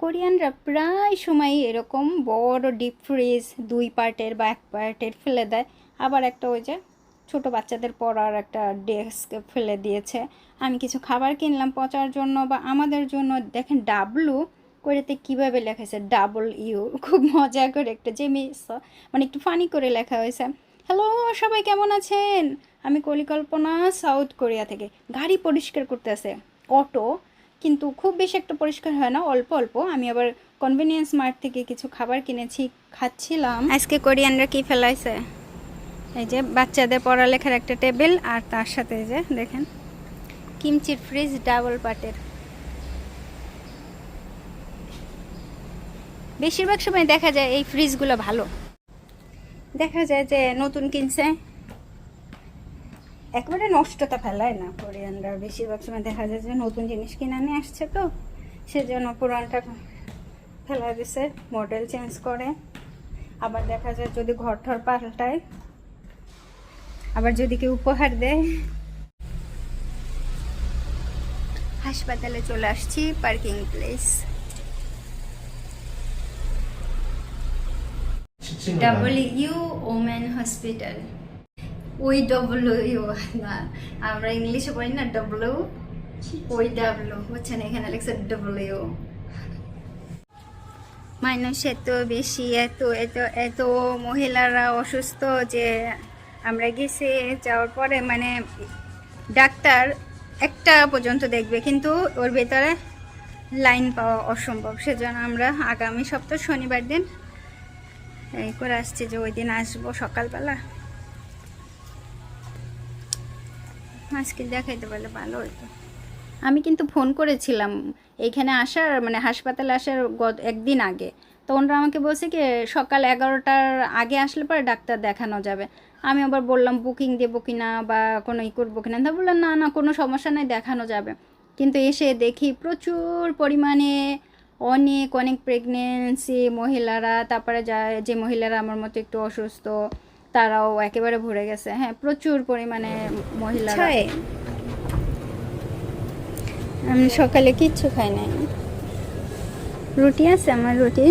কোরিয়ানরা প্রায় সময় এরকম বড় ডিপ ফ্রিজ দুই পার্টের বা এক পার্টের ফেলে দেয়। আবার একটা ওই যে ছোট বাচ্চাদের পড়ার একটা ডেস্ক ফেলে দিয়েছে। আমি কিছু খাবার কিনলাম পচার জন্য বা আমাদের জন্য। দেখেন ডাবলু করেতে কীভাবে লেখা হয়েছে? ডাবল ইউ খুব মজা করে একটা যে মিস মানে একটু ফানি করে লেখা হয়েছে। হ্যালো সবাই কেমন আছেন? আমি কলিকল্পনা সাউথ কোরিয়া থেকে। গাড়ি পরিষ্কার করতেছে অটো কিন্তু খুব বেশি একটা পরিষ্কার হয় না, অল্প অল্প। আমি আবার কনভিনিয়েন্স মার্ট থেকে কিছু খাবার কিনেছি, খাচ্ছিলাম। আজকে কোরিয়ানরা কি ফেলাইছে? এই যে বাচ্চাদের পড়ালেখার একটা টেবিল আর তার সাথে এই যে দেখেন কিমচির ফ্রিজ ডাবল পাটের বেশিরভাগ সময় দেখা যায় এই ফ্রিজগুলো ভালো। দেখা যায় যে নতুন কিনছে একবারে নষ্টতা ফেলায় না কোরিয়ানরা। বেশিরভাগ সময় দেখা যায় যে নতুন জিনিস কিনে নিয়ে আসছে তো, সেজন্য পুরানটা ফেলা দিছে মডেল চেঞ্জ করে। আবার দেখা যায় যদি ঘর ঠর পাল্টায়, আবার যদি কেউ উপহার দেয়। হাসপাতালে চলে আসছি parking place W women hospital ওই ডবল না, আমরা ইংলিশে পড়ি না ডবল ওই ডাবল বুঝছেন? এখানে লেখছে ডবল ইউ মানুষ এত বেশি, এত এত এত মহিলারা অসুস্থ যে আমরা গেছি, যাওয়ার পরে মানে ডাক্তার একটা পর্যন্ত দেখবে, কিন্তু ওর ভেতরে লাইন পাওয়া অসম্ভব। সেজন্য আমরা আগামী সপ্তাহ শনিবার দিন, এই করে আসছি যে ওই দিন আসব সকালবেলা। আজকে দেখাইতে পারলে ভালো হতো আমি কিন্তু ফোন করেছিলাম এইখানে আসার মানে হাসপাতালে আসার গত একদিন আগে। তো ওনারা আমাকে বলছে কি, সকাল এগারোটার আগে আসলে পরে ডাক্তার দেখানো যাবে। আমি আবার বললাম, বুকিং দেবো কি না বা কোনো ই করব কিনা? তা বললাম না না, কোনো সমস্যা নেই, দেখানো যাবে। কিন্তু এসে দেখি প্রচুর পরিমাণে অনেক অনেক প্রেগনেন্সি মহিলারা, তারপরে যা, যে মহিলারা আমার মতো একটু অসুস্থ তারাও একেবারে ভরে গেছে। হ্যাঁ প্রচুর পরিমাণে মহিলা আমি সকালে কিচ্ছু খাই নাই। রুটি আছে আমার রুটি।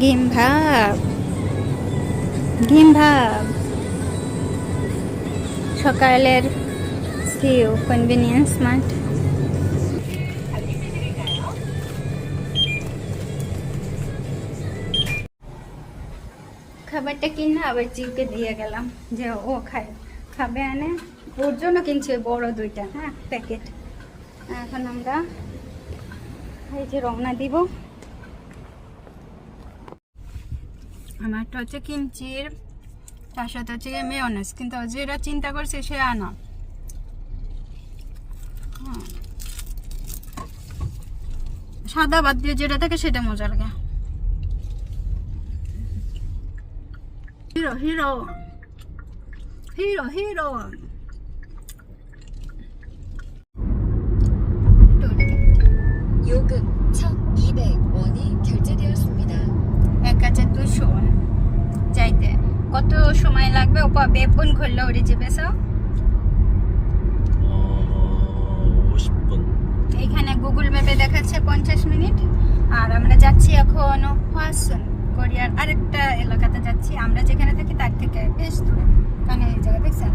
ডিম ভাব। ডিম ভাব। সকালের সিউ কনভিনিয়েন্স মার্ট খাবারটা কিনে, আবার জিউকে দিয়ে গেলাম যে ও খায়, খাবে আনে ওর জন্য কিনছি ওই বড় দুইটা হ্যাঁ প্যাকেট এখন আমরা এই যে রওনা দিব। আমারটা হচ্ছে কিমচির, তার সাথে হচ্ছে মেয়নেস কিন্তু যেটা চিন্তা করছে সে আনা হুম। সাদা বাদ দিয়ে যেটা থাকে সেটা মজা লাগে। Hero hero hero hero 요금 1,200원이 결제되었습니다. এক হাজার দুশো যাইতে কত সময় লাগবে ওপা বেপুন খুললো ওরি জিবেসো 어, 50분. এইখানে গুগল ম্যাপে দেখাচ্ছে পঞ্চাশ মিনিট আর আমরা যাচ্ছি এখন হোয়াসুন কোরিয়ার আরেকটা এলাকাতে যাচ্ছি। আমরা যেখানে থাকি তার থেকে বেশ দূরে। কানে এই জায়গা দেখছেন?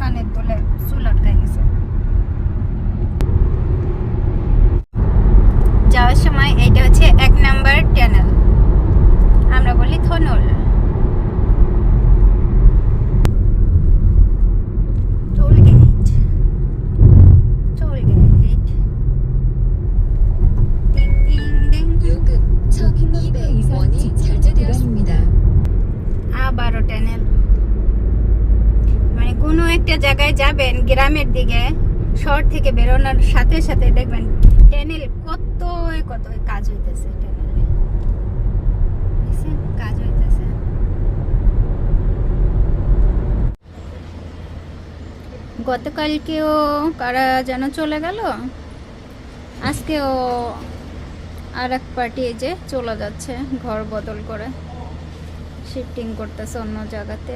কানের দোলে চুল আটকাই গেছে। যাওয়ার সময় এইটা হচ্ছে এক নাম্বার ট্যানেল দিকে শহর থেকে বেরোনোর সাথে সাথে দেখবেন ট্যানেল কত কত কাজ হইতেছে কাজ হইতেছে। গতকালকেও কারা যেন চলে গেল? আজকেও আর এক পার্টি যে চলে যাচ্ছে, ঘর বদল করে। শিফটিং করতেছে অন্য জায়গাতে।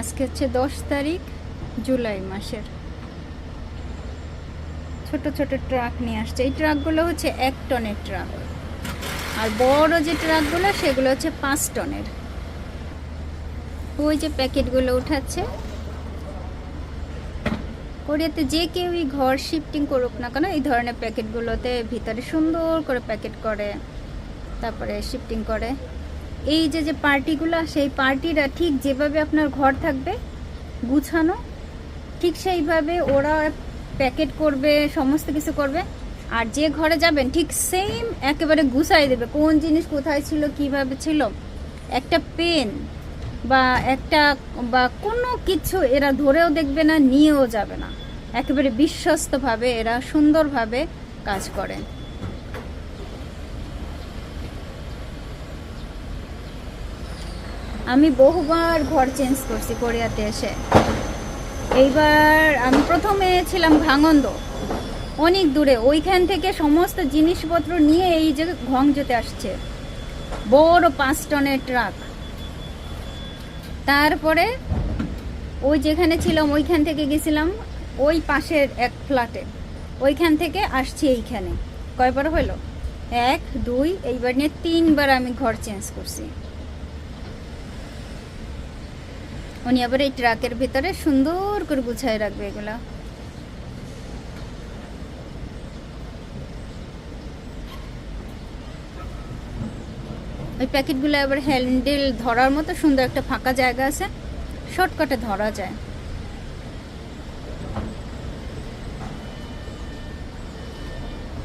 আজকে হচ্ছে দশ তারিখ, জুলাই মাসের। ছোট ছোট ট্রাক নিয়ে আসছে। এই ট্রাকগুলো হচ্ছে এক টনের ট্রাক। আর বড় যে ট্রাকগুলো, সেগুলো হচ্ছে পাঁচ টনের। ওই যে প্যাকেটগুলো উঠাচ্ছে। কোরিয়াতে যে কেউই ঘর শিফটিং করুক না কেন, এই ধরনের প্যাকেটগুলোতে ভিতরে সুন্দর করে প্যাকেট করে, তারপরে শিফটিং করে। এই যে যে পার্টিগুলো, সেই পার্টিরা ঠিক যেভাবে আপনার ঘর থাকবে, গুছানো, ঠিক সেইভাবে ওরা প্যাকেট করবে, সমস্ত কিছু করবে, আর যে ঘরে যাবেন, ঠিক সেম একেবারে গুছাই দেবে, কোন জিনিস কোথায় ছিল, কীভাবে ছিল, একটা পেন বা একটা, বা কোনো কিছু এরা ধরেও দেখবে না, নিয়েও যাবে না। একেবারে বিশ্বস্তভাবে এরা সুন্দরভাবে কাজ করে আমি বহুবার ঘর চেঞ্জ করছি কোরিয়াতে এসে। এইবার আমি প্রথমে ছিলাম ভাঙন্দ অনেক দূরে। ওইখান থেকে সমস্ত জিনিসপত্র নিয়ে এই যে ঘংজোতে আসছে। বড় পাঁচ টনের ট্রাক। তারপরে ওই যেখানে ছিলাম, ওইখান থেকে গেছিলাম ওই পাশের এক ফ্ল্যাটে। ওইখান থেকে আসছি এইখানে। কয়বার হলো? এক, দুই, এইবার নিয়ে তিনবার আমি ঘর চেঞ্জ করছি। উনি আবার এই ট্রাকের ভিতরে সুন্দর করে গুছায় রাখবে এগুলা। ওই প্যাকেটগুলো আবার হ্যান্ডেল ধরার মতো সুন্দর একটা ফাঁকা জায়গা আছে, শর্টকাটে ধরা যায়।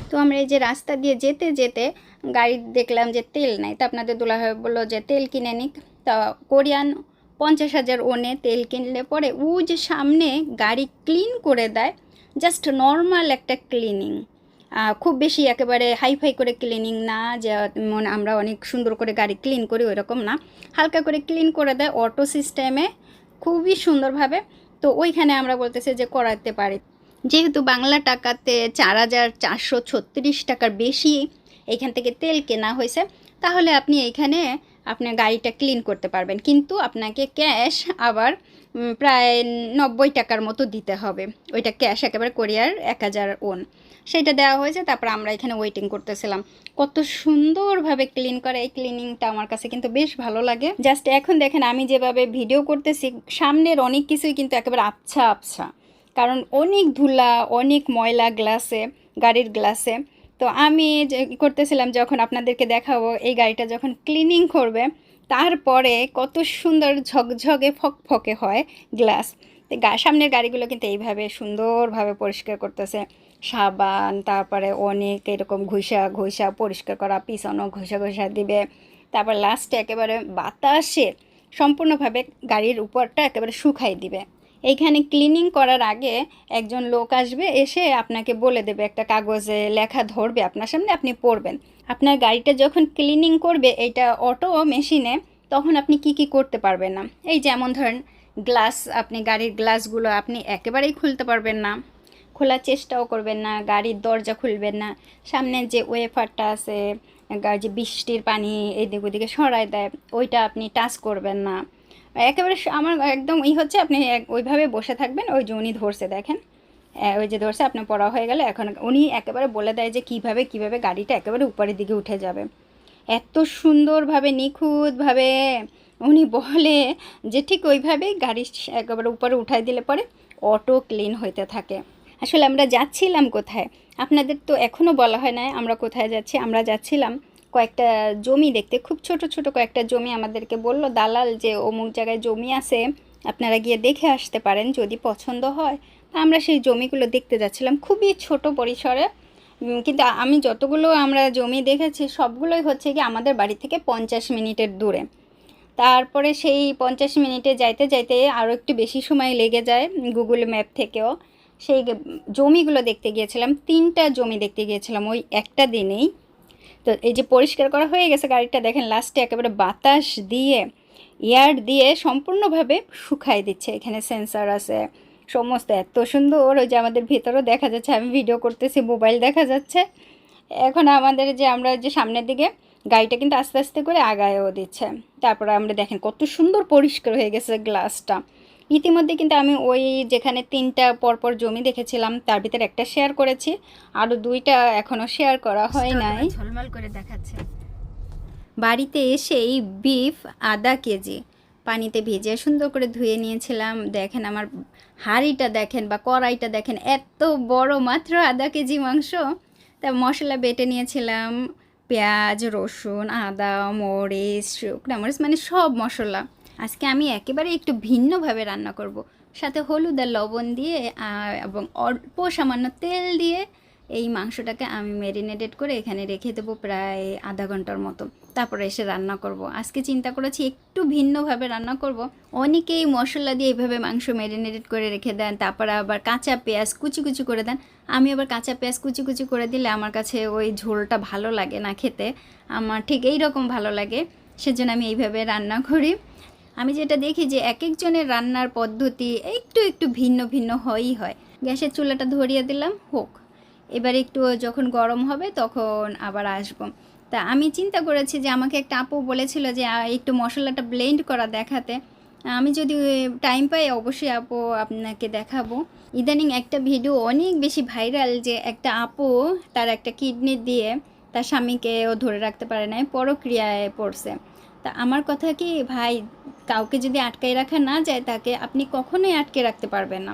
তো আমরা এই যে রাস্তা দিয়ে যেতে যেতে গাড়ি দেখলাম যে তেল নাই, তো আপনাদের দুলাভাই বলল যে তেল কিনে নিক। তা কোরিয়ান পঞ্চাশ হাজার ওনে তেল কিনলে পরে ও যে সামনে গাড়ি ক্লিন করে দেয় জাস্ট নর্মাল একটা ক্লিনিং খুব বেশি একেবারে হাইফাই করে ক্লিনিং না যে মনে আমরা অনেক সুন্দর করে গাড়ি ক্লিন করি ওইরকম না। হালকা করে ক্লিন করে দেয় অটো সিস্টেমে খুবই সুন্দরভাবে। তো ওইখানে আমরা বলতেছি যে করাতে পারি। যেহেতু বাংলা টাকাতে চার হাজার চারশো ছত্রিশ টাকার বেশি এখান থেকে তেল কেনা হয়েছে, তাহলে আপনি এইখানে আপনার গাড়িটা ক্লিন করতে পারবেন। কিন্তু আপনাকে ক্যাশ আবার প্রায় নব্বই টাকার মতো দিতে হবে। ওইটা ক্যাশ একেবারে কোরিয়ার এক হাজার ওন সেটা দেওয়া হয়েছে, তারপর আমরা এখানে ওয়েটিং করতেছিলাম। কত সুন্দরভাবে ক্লিন করে। এই ক্লিনিংটা আমার কাছে কিন্তু বেশ ভালো লাগে। জাস্ট এখন দেখেন, আমি যেভাবে ভিডিও করতেছি, সামনের অনেক কিছুই কিন্তু একেবারে আবছা আবছা। কারণ অনেক ধুলা, অনেক ময়লা গ্লাসে গাড়ির গ্লাসে তো আমি যে করতেছিলাম যখন আপনাদেরকে দেখাবো এই গাড়িটা যখন ক্লিনিং করবে, তারপরে কত সুন্দর ঝকঝকে ফকফকে হয় গ্লাস সামনের গাড়িগুলো কিন্তু এইভাবে সুন্দরভাবে পরিষ্কার করতেছে। সাবান, তারপরে অনেক এরকম ঘুষা ঘুষা পরিষ্কার করা, পিছনও ঘষা ঘষা দিবে। তারপর লাস্টে একেবারে বাতাসে সম্পূর্ণভাবে গাড়ির উপরটা একেবারে শুকাই দিবে। এইখানে ক্লিনিং করার আগে একজন লোক আসবে, এসে আপনাকে বলে দেবে একটা কাগজে লেখা ধরবে আপনার সামনে, আপনি পড়বেন। আপনার গাড়িটা যখন ক্লিনিং করবে এইটা অটো মেশিনে তখন আপনি কি কি করতে পারবেন না? এই যেমন ধরেন গ্লাস আপনি গাড়ির গ্লাসগুলো আপনি একেবারেই খুলতে পারবেন না। খোলার চেষ্টাও করবেন না, গাড়ির দরজা খুলবেন না। সামনে যে ওয়েফারটা আছে যে বৃষ্টির পানি এদিক ওদিকে সরায় দেয়, ওইটা আপনি টাচ করবেন না। একেবারে আমার একদম ই হচ্ছে, আপনি ওইভাবে বসে থাকবেন, ওই যে উনি ধরছে, দেখেন। ওই যে ধরছে, আপনার পড়া হয়ে গেলে, এখন উনি একেবারে বলে দেয় যে কীভাবে কীভাবে গাড়িটা একেবারে উপরের দিকে উঠে যাবে। এত সুন্দরভাবে, নিখুঁতভাবে উনি বলে যে ঠিক ওইভাবেই গাড়ি একেবারে উপরে উঠাই দিলে পরে অটো ক্লিন হইতে থাকে। আসলে আমরা যাচ্ছিলাম কোথায়? আপনাদের তো এখনও বলা হয় না আমরা কোথায় যাচ্ছি, আমরা যাচ্ছিলাম কয়েকটা জমি দেখতে, খুব ছোট ছোট কয়েকটা জমি আমাদেরকে বলল, দালাল যে অমুক জায়গায় জমি আছে, আপনারা গিয়ে দেখে আসতে পারেন যদি পছন্দ হয়। তা আমরা সেই জমিগুলো দেখতে যাচ্ছিলাম, খুবই ছোট পরিসরে। কিন্তু আমি যতগুলো আমরা জমি দেখেছি, সবগুলোই হচ্ছে কি আমাদের বাড়ি থেকে পঞ্চাশ মিনিটের দূরে। তারপরে সেই পঞ্চাশ মিনিটে যাইতে যাইতে আরও একটু বেশি সময় লেগে যায় গুগল ম্যাপ থেকেও। সেই জমিগুলো দেখতে গিয়েছিলাম, তিনটা জমি দেখতে গিয়েছিলাম ওই একটা দিনেই। তো এই যে পরিষ্কার করা হয়ে গেছে গাড়িটা, দেখেন লাস্টে একেবারে বাতাস দিয়ে এয়ার দিয়ে সম্পূর্ণভাবে শুকাই দিচ্ছে। এখানে সেন্সার আছে, সমস্ত এত সুন্দর, ওই যে আমাদের ভেতরেও দেখা যাচ্ছে, আমি ভিডিও করতেছি মোবাইল দেখা যাচ্ছে। এখন আমাদের যে আমরা যে সামনের দিকে, গাড়িটা কিন্তু আস্তে আস্তে করে আগায়ও দিচ্ছে। তারপরে আমরা দেখেন কত সুন্দর পরিষ্কার হয়ে গেছে গ্লাসটা ইতিমধ্যে কিন্তু আমি ওই যেখানে তিনটা পরপর জমি দেখেছিলাম তার ভিতরে একটা শেয়ার করেছি। আরও দুইটা এখনও শেয়ার করা হয় নাই। ঝলমল করে দেখাচ্ছে। বাড়িতে এসেই বিফ আধা কেজি। পানিতে ভিজিয়ে সুন্দর করে ধুয়ে নিয়েছিলাম। দেখেন আমার হাঁড়িটা দেখেন বা কড়াইটা দেখেন এত বড় মাত্র আধা কেজি মাংস। তা মশলা বেটে নিয়েছিলাম পেঁয়াজ রসুন আদা মরিচ শুকনো মরিচ মানে সব মশলা। আজকে আমি একেবারে একটু ভিন্নভাবে রান্না করব। সাথে হলুদ আর লবণ দিয়ে এবং অল্প সামান্য তেল দিয়ে এই মাংসটাকে আমি ম্যারিনেটেড করে এখানে রেখে দেবো প্রায় আধা ঘণ্টার মতো তারপরে এসে রান্না করব। আজকে চিন্তা করেছি একটু ভিন্নভাবে রান্না করব। অনেকেই মশলা দিয়ে এইভাবে মাংস ম্যারিনেটেড করে রেখে দেন, তারপরে আবার কাঁচা পেঁয়াজ কুচি কুচি করে দেন আমি আবার কাঁচা পেঁয়াজ কুচি কুচি করে দিলে আমার কাছে ওই ঝোলটা ভালো লাগে না খেতে আমার ঠিক এই রকম ভালো লাগে, সেজন্য আমি এইভাবে রান্না করি আমি যেটা দেখি যে এক একজনের রান্নার পদ্ধতি একটু একটু ভিন্ন ভিন্ন হয়ই হয়। গ্যাসের চুলাটা ধরিয়ে দিলাম, হোক। এবার একটু যখন গরম হবে তখন আবার আসব। তা আমি চিন্তা করেছি যে আমাকে একটা আপু বলেছিল যে একটু মশলাটা ব্লেন্ড করা দেখাতে। আমি যদি টাইম পাই অবশ্যই আপু আপনাকে দেখাবো। ইদানিং একটা ভিডিও অনেক বেশি ভাইরাল যে একটা আপু তার একটা কিডনি দিয়ে তার স্বামীকে ও ধরে রাখতে পারে নাই, পরক্রিয়ায় পড়ছে। তা আমার কথা কি, ভাই কাউকে যদি আটকাই রাখা না যায়, তাকে আপনি কখনোই আটকে রাখতে পারবেন না।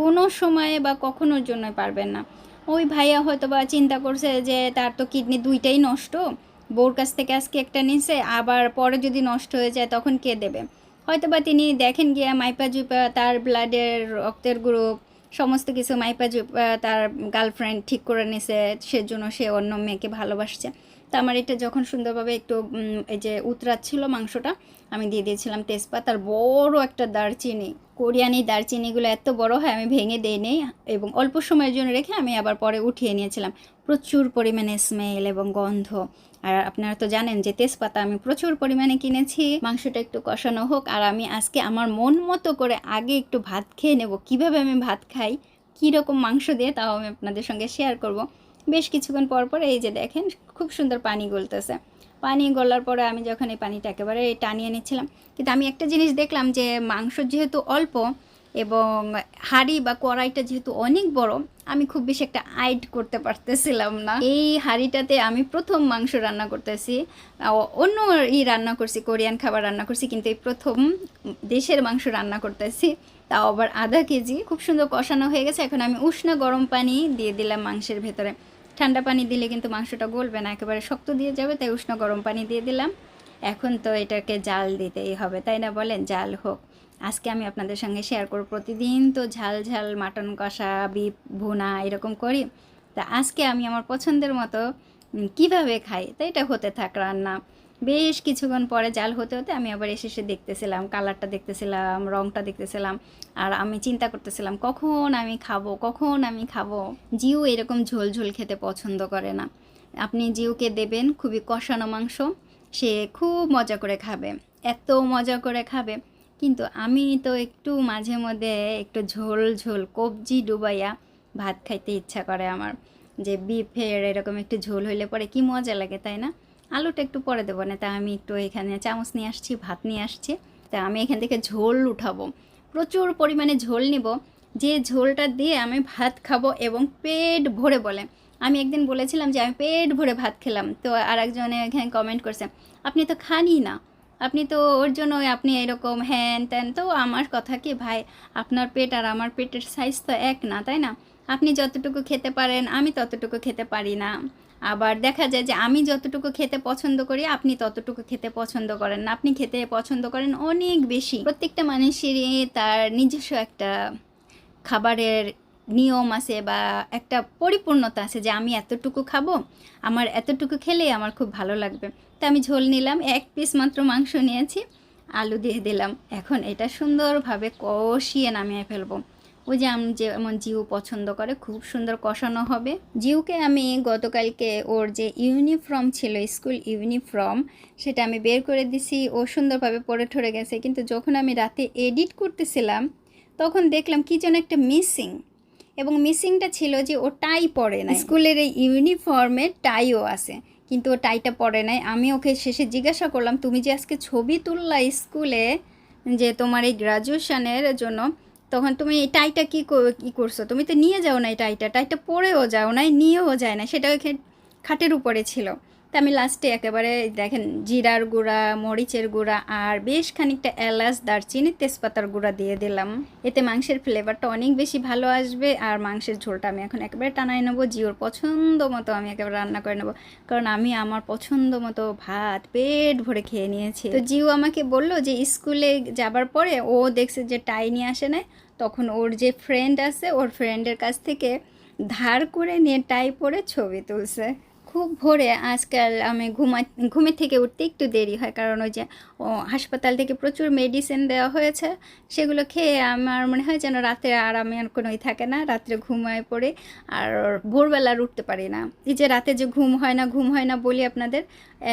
কোনো সময়ে বা কখনোর জন্যই পারবেন না। ওই ভাইয়া হয়তো বা চিন্তা করছে যে, তার তো কিডনি দুইটাই নষ্ট। বউর কাছ থেকে আজকে একটা নিছে, আবার পরে যদি নষ্ট হয়ে যায়, তখন কে দেবে? হয়তো বা তিনি দেখেন গিয়া মাইপা জুপা তার ব্লাডের রক্তের গ্রুপ, সমস্ত কিছু মাইপা জুপা তার গার্লফ্রেন্ড ঠিক করে নিছে, সেজন্য সে অন্য মেয়েকে ভালোবাসছে। তো আমার এটা যখন সুন্দরভাবে একটু এই যে উতরাচ্ছিল মাংসটা, আমি দিয়ে দিয়েছিলাম তেজপাতার বড় একটা দারচিনি, কোরিয়ানি দারচিনিগুলো এত বড় হয় আমি ভেঙে দিই নেই এবং অল্প সময়ের জন্য রেখে আমি আবার পরে উঠিয়ে নিয়েছিলাম। প্রচুর পরিমাণে স্মেল এবং গন্ধ। আর আপনারা তো জানেন যে তেজপাতা আমি প্রচুর পরিমাণে কিনেছি। মাংসটা একটু কষানো হোক আর আমি আজকে আমার মন মতো করে আগে একটু ভাত খেয়ে নেব। কীভাবে আমি ভাত খাই, কীরকম মাংস দিয়ে তাও আমি আপনাদের সঙ্গে শেয়ার করব। বেশ কিছুক্ষণ পর পর এই যে দেখেন, খুব সুন্দর পানি গলতেছে। পানি গলার পরে আমি যখন এই পানিটা একেবারে টানিয়ে নিচ্ছিলাম, কিন্তু আমি একটা জিনিস দেখলাম যে মাংস যেহেতু অল্প এবং হাঁড়ি বা কড়াইটা যেহেতু অনেক বড়, আমি খুব বেশি একটা আইড করতে পারতেছিলাম না। এই হাঁড়িটাতে আমি প্রথম মাংস রান্না করতেছি অন্য ই রান্না করছি, কোরিয়ান খাবার রান্না করছি, কিন্তু এই প্রথম দেশের মাংস রান্না করতেছি, তাও আবার আধা কেজি। খুব সুন্দর কষানো হয়ে গেছে, এখন আমি উষ্ণ গরম পানি দিয়ে দিলাম মাংসের ভেতরে। ঠান্ডা পানি দিলে কিন্তু মাংসটা গলবে না, একেবারে শক্ত দিয়ে যাবে, তাই উষ্ণ গরম পানি দিয়ে দিলাম। এখন তো এটাকে জাল দিতেই হবে, তাই না বলেন? জাল হোক। আজকে আমি আপনাদের সঙ্গে শেয়ার করব প্রতিদিন তো ঝাল ঝাল মাটন কষা বিপ ভুনা এরকম করি। তা আজকে আমি আমার পছন্দের মতো কীভাবে খাই? তাই এটা হতে থাক রান্না। বেশ কিছুক্ষণ পরে জাল হতে হতে আমি আবার এসে এসে দেখতেছিলাম কালারটা দেখতেছিলাম, রংটা দেখতেছিলাম, আর আমি চিন্তা করতেছিলাম, কখন আমি খাব? কখন আমি খাব? জিও এরকম ঝোল ঝোল খেতে পছন্দ করে না। আপনি জিওকে দেবেন, খুবই কষানো মাংস, সে খুব মজা করে খাবে, এত মজা করে খাবে। কিন্তু আমি তো একটু মাঝে মধ্যে একটু ঝোল ঝোল কবজি ডুবাইয়া ভাত খাইতে ইচ্ছা করে আমার, যে বিফের এরকম একটু ঝোল হইলে পরে কি মজা লাগে, তাই না? আলুটা একটু পরে দেবো, না তা আমি একটু এখানে চামচ নিয়ে আসছি, ভাত নিয়ে আসছি। তা আমি এখান থেকে ঝোল উঠাবো। প্রচুর পরিমাণে ঝোল নিব। যে ঝোলটা দিয়ে আমি ভাত খাব এবং পেট ভরে বলে। আমি একদিন বলেছিলাম যে আমি পেট ভরে ভাত খেলাম, তো আর একজনে এখানে কমেন্ট করছে, আপনি তো খানই না। আপনি তো ওর জন্য আপনি এরকম হ্যান ত্যান। তো আমার কথা কি, ভাই, আপনার পেট আর আমার পেটের সাইজ তো এক না, তাই না? আপনি যতটুকু খেতে পারেন, আমি ততটুকু খেতে পারি না। আবার দেখা যায় যে আমি যতটুকু খেতে পছন্দ করি, আপনি ততটুকু খেতে পছন্দ করেন না। আপনি খেতে পছন্দ করেন অনেক বেশি। প্রত্যেকটা মানুষেরই তার নিজস্ব একটা খাবারের নিয়ম আছে বা একটা পরিপূর্ণতা আছে যে আমি এতটুকু খাব, আমার এতটুকু খেলেই আমার খুব ভালো লাগবে। তা আমি ঝোল নিলাম, এক পিস মাত্র মাংস নিয়েছি, আলু দিয়ে দিলাম। এখন এটা সুন্দরভাবে কষিয়ে নামিয়ে ফেলব। ওই যে আমি যেমন জিউ পছন্দ করে, খুব সুন্দর কষানো হবে। জিউকে আমি গতকালকে ওর যে ইউনিফর্ম ছিল, স্কুল ইউনিফর্ম, সেটা আমি বের করে দিছি। ও সুন্দরভাবে পরে ঠরে গেছে। কিন্তু যখন আমি রাতে এডিট করতেছিলাম, তখন দেখলাম কি যেন একটা মিসিং। এবং মিসিংটা ছিল যে ও টাই পরে না স্কুলের এই ইউনিফর্মে টাইও আছে, কিন্তু ও টাইটা পরে নাই। আমি ওকে শেষে জিজ্ঞাসা করলাম, তুমি যে আজকে ছবি তুললা স্কুলে যে তোমার এই গ্রাজুয়েশনের জন্য? তখন তুমি এই টাইটা কী কী করছ? তুমি তো নিয়ে যাও না এই টাইটা টাইটা পরেও যাও না নিয়েও যায় না সেটা খাটের উপরে ছিল। তা আমি লাস্টে একেবারে দেখেন জিরার গুঁড়া, মরিচের গুঁড়া আর বেশ খানিকটা এলাচ, দারচিনি, তেজপাতার গুঁড়া দিয়ে দিলাম। এতে মাংসের ফ্লেভারটা অনেক বেশি ভালো আসবে আর মাংসের ঝোলটা আমি এখন একেবারে টানাই নেব। জিওর পছন্দ মতো আমি একেবারে রান্না করে নেব। কারণ আমি আমার পছন্দ মতো ভাত, পেট ভরে খেয়ে নিয়েছি। তো জিও আমাকে বলল যে স্কুলে যাবার পরে ও দেখছে যে টাই নিয়ে আসে না তখন ওর যে ফ্রেন্ড আছে, ওর ফ্রেন্ডের কাছ থেকে ধার করে নিয়ে টাই পরে ছবি তুলছে। খুব ভোরে আজকাল আমি ঘুমা ঘুমের থেকে উঠতে একটু দেরি হয়। কারণ ওই যে হাসপাতাল থেকে প্রচুর মেডিসিন দেওয়া হয়েছে। সেগুলো খেয়ে আমার মনে হয় যেন রাতে আরামে আর কোনোই থাকে না। রাত্রে ঘুমায় পড়ে আর ভোরবেলা উঠতে পারি না। এই যে রাতে যে ঘুম হয় না, ঘুম হয় না বলি আপনাদের,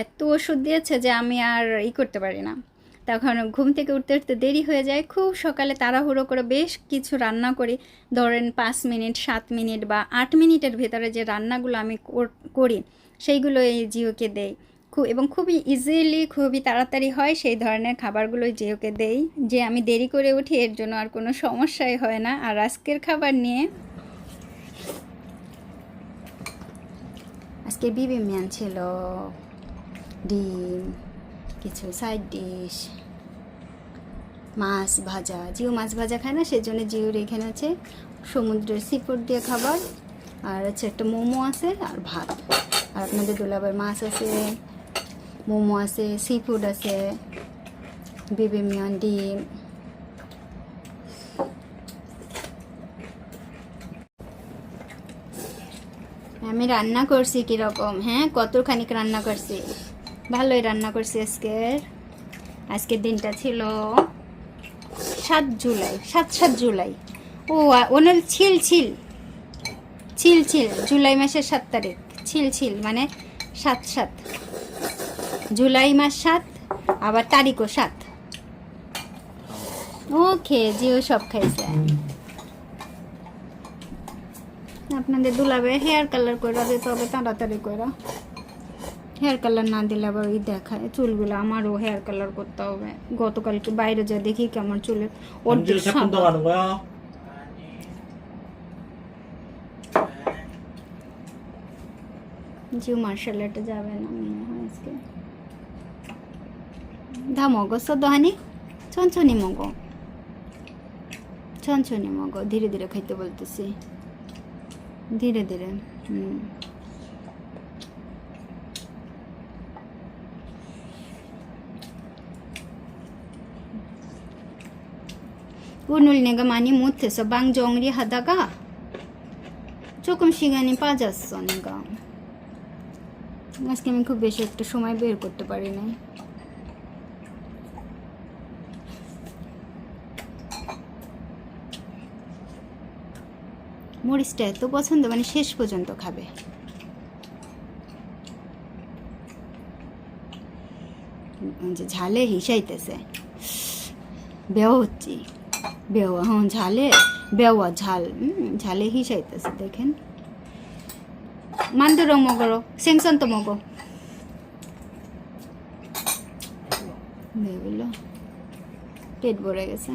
এত ওষুধ দিয়েছে যে আমি আর ই করতে পারি না। তখন ঘুম থেকে উঠতে উঠতে দেরি হয়ে যায়। খুব সকালে তাড়াহুড়ো করে বেশ কিছু রান্না করি। ধরেন পাঁচ মিনিট, সাত মিনিট বা আট মিনিটের ভেতরে যে রান্নাগুলো আমি কর- সেইগুলো এই জিওকে দেই। খুব এবং খুবই ইজিলি খুবই তাড়াতাড়ি হয় সেই ধরনের খাবারগুলো জিওকে দেই। যে আমি দেরি করে উঠি, এর জন্য আর কোনো সমস্যাই হয় না। আর আজকের খাবার নিয়ে আজকে বিবি মিয়ান ছিল। ডিম। কিছু সাইড ডিশ মাছ ভাজা। জিও মাছ ভাজা খায় না, সেজন্য জিওর এখানে আছে সমুদ্রের সিফুড দিয়ে খাবার, আর হচ্ছে একটা মোমো আছে, আর ভাত। আর আপনাদের দোলাবার মাছ আছে, মোমো আছে সি ফুড আছে, বেবি মিয়ন ডিম। আমি রান্না করছি কীরকম হ্যাঁ? কতখানিক রান্না করছি? ভালোই রান্না করছি আজকের। আজকের দিনটা ছিল সাত জুলাই, সাত সাত জুলাই। ও ওনার ছিল ছিল। ছিল ছিল, জুলাই মাসের সাত তারিখ। ছিল ছিল মানে সাত সাত। জুলাই মাস সাত, আবার তারিখও সাত। ওকে, জিও সব খাইছে। আপনাদের দুলাবে হেয়ার কালার করে দিতে হবে, তাড়াতাড়ি করে হেয়ার কালার না দিলে আবার ওই দেখায় চুলগুলো আমারও হেয়ার কালার করতে হবে। গতকালকে বাইরে যা দেখি কেমন চুলের ওর জিও মার্শাল আর্টে যাবে না মনে হয় আজকে। ধা মগো সদানি ছনছনি মগো ছনছনি মগো ধীরে ধীরে খাইতে বলতেছি। ধীরে ধীরে হুম। 오늘 내가 많이 못해서 방 정리하다가 조금 시간이 빠졌어 내가 আজকে আমি খুব বেশি একটা সময় বের করতে পারি নাই মরিচটা এত পছন্দ মানে শেষ পর্যন্ত খাবে ওই যে ঝালে হিসাইতেছে বেও হচ্ছি বেওয়া হ্যাঁ ঝালে, বেওয়া, ঝাল ঝালে হি চাইতেছে, দেখেন। মান্দুর মগরো সেংসন তো মগো। পেট ভরে গেছে।